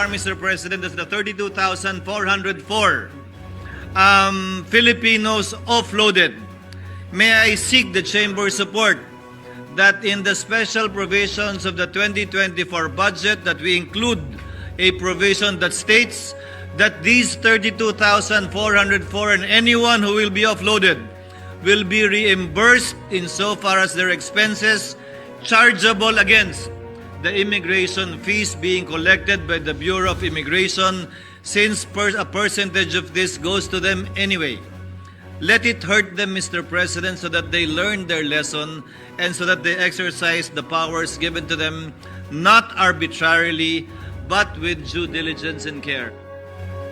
far, Mr. President, is the 32,404 um, Filipinos offloaded. May I seek the Chamber's support that in the special provisions of the 2024 budget that we include a provision that states that these 32,404 and anyone who will be offloaded will be reimbursed insofar as their expenses chargeable against the immigration fees being collected by the Bureau of Immigration since per- a percentage of this goes to them anyway. Let it hurt them, Mr. President, so that they learn their lesson and so that they exercise the powers given to them not arbitrarily but with due diligence and care.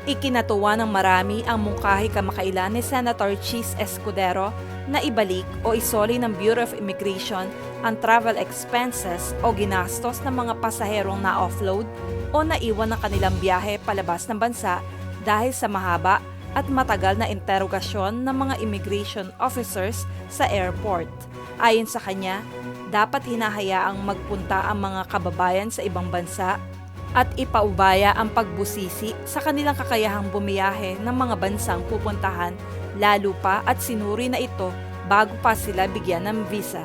Ikinatuwa ng marami ang mungkahi kamakailan ni Senator Chis Escudero na ibalik o isoli ng Bureau of Immigration ang travel expenses o ginastos ng mga pasaherong na-offload o naiwan ng kanilang biyahe palabas ng bansa dahil sa mahaba at matagal na interogasyon ng mga immigration officers sa airport. Ayon sa kanya, dapat hinahayaang magpunta ang mga kababayan sa ibang bansa at ipaubaya ang pagbusisi sa kanilang kakayahang bumiyahe ng mga bansang pupuntahan lalo pa at sinuri na ito bago pa sila bigyan ng visa.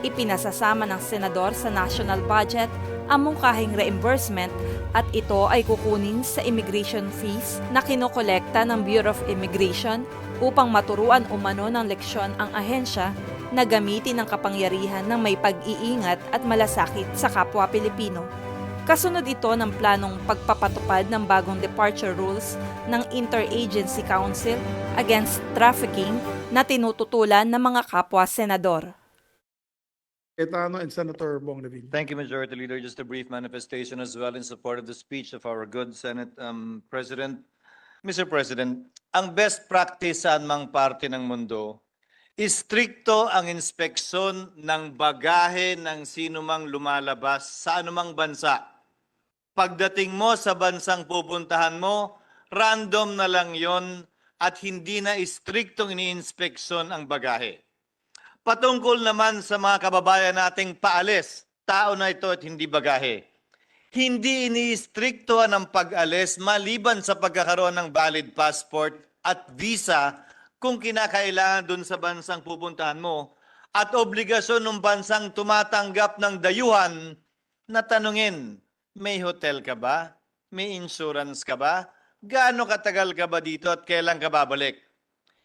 Ipinasasama ng senador sa national budget ang mungkahing reimbursement at ito ay kukunin sa immigration fees na kinokolekta ng Bureau of Immigration upang maturuan umano ng leksyon ang ahensya na gamitin ang kapangyarihan ng may pag-iingat at malasakit sa kapwa Pilipino. Kasunod ito ng planong pagpapatupad ng bagong departure rules ng Interagency Council Against Trafficking na tinututulan ng mga kapwa senador. Cayetano and Senator Bong Revilla. Thank you, Majority Leader. Just a brief manifestation as well in support of the speech of our good Senate um, President. Mr. President, ang best practice sa anumang parte ng mundo, istrikto ang inspeksyon ng bagahe ng sinumang lumalabas sa anumang bansa. Pagdating mo sa bansang pupuntahan mo, random na lang yon at hindi na istriktong iniinspeksyon ang bagahe. Patungkol naman sa mga kababayan nating paalis, tao na ito at hindi bagahe. Hindi iniistriktuhan ang pag-alis maliban sa pagkakaroon ng valid passport at visa kung kinakailangan dun sa bansang pupuntahan mo at obligasyon ng bansang tumatanggap ng dayuhan na tanungin, may hotel ka ba? May insurance ka ba? Gaano katagal ka ba dito at kailan ka babalik?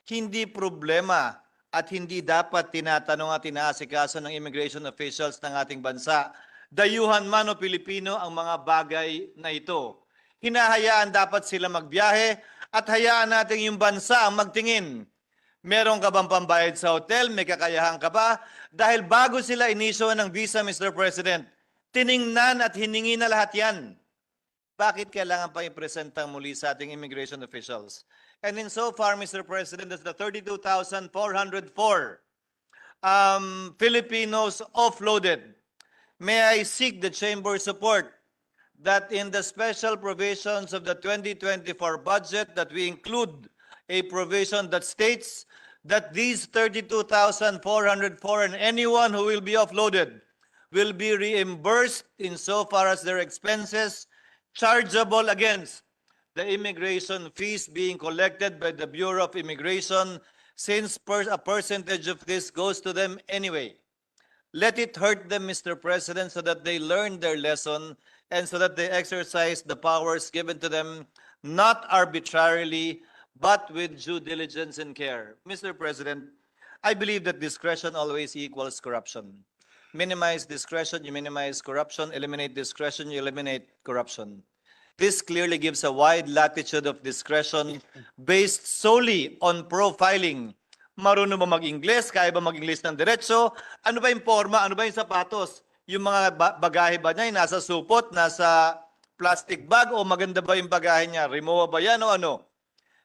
Hindi problema at hindi dapat tinatanong at inaasikaso ng immigration officials ng ating bansa. Dayuhan man o Pilipino ang mga bagay na ito. Hinahayaan dapat sila magbiyahe at hayaan natin yung bansa ang magtingin. Meron ka bang pambayad sa hotel? May kakayahan ka ba? Dahil bago sila inisyo ng visa, Mr. President, tiningnan at hiningi na lahat yan. Bakit kailangan pa ipresenta muli sa ating immigration officials? And in so far, Mr. President, that's the 32,404 um, Filipinos offloaded. May I seek the Chamber's support that in the special provisions of the 2024 budget that we include a provision that states that these 32,404 and anyone who will be offloaded will be reimbursed insofar as their expenses chargeable against the immigration fees being collected by the Bureau of Immigration since per- a percentage of this goes to them anyway. Let it hurt them, Mr. President, so that they learn their lesson and so that they exercise the powers given to them not arbitrarily but with due diligence and care. Mr. President, I believe that discretion always equals corruption. Minimize discretion, you minimize corruption. Eliminate discretion, you eliminate corruption. This clearly gives a wide latitude of discretion based solely on profiling. Marunong ba mag-Ingles? Kaya ba mag-Ingles ng diretso? Ano ba yung forma? Ano ba yung sapatos? Yung mga ba- bagahe ba niya? Nasa supot? Nasa plastic bag? O maganda ba yung bagahe niya? Rimowa ba yan o ano?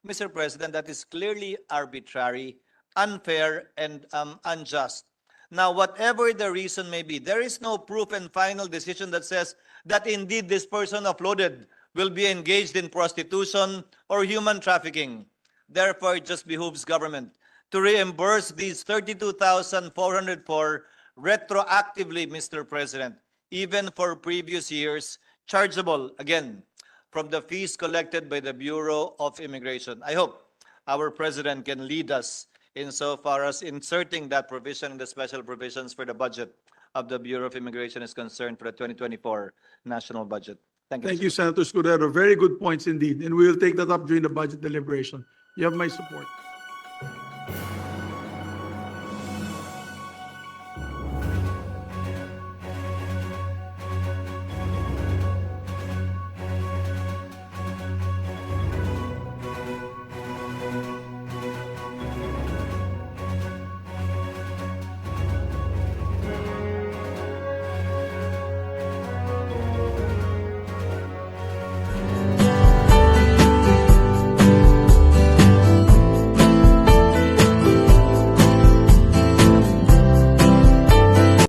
Mr. President, that is clearly arbitrary, unfair, and um, unjust. Now, whatever the reason may be, there is no proof and final decision that says that indeed this person uploaded will be engaged in prostitution or human trafficking. Therefore, it just behooves government to reimburse these 32,404 retroactively, Mr. President, even for previous years, chargeable, again, from the fees collected by the Bureau of Immigration. I hope our president can lead us insofar as inserting that provision in the special provisions for the budget of the Bureau of Immigration is concerned for the 2024 national budget. Thank you. Thank Mr. you, Senator Scudero. Very good points indeed, and we will take that up during the budget deliberation. You have my support.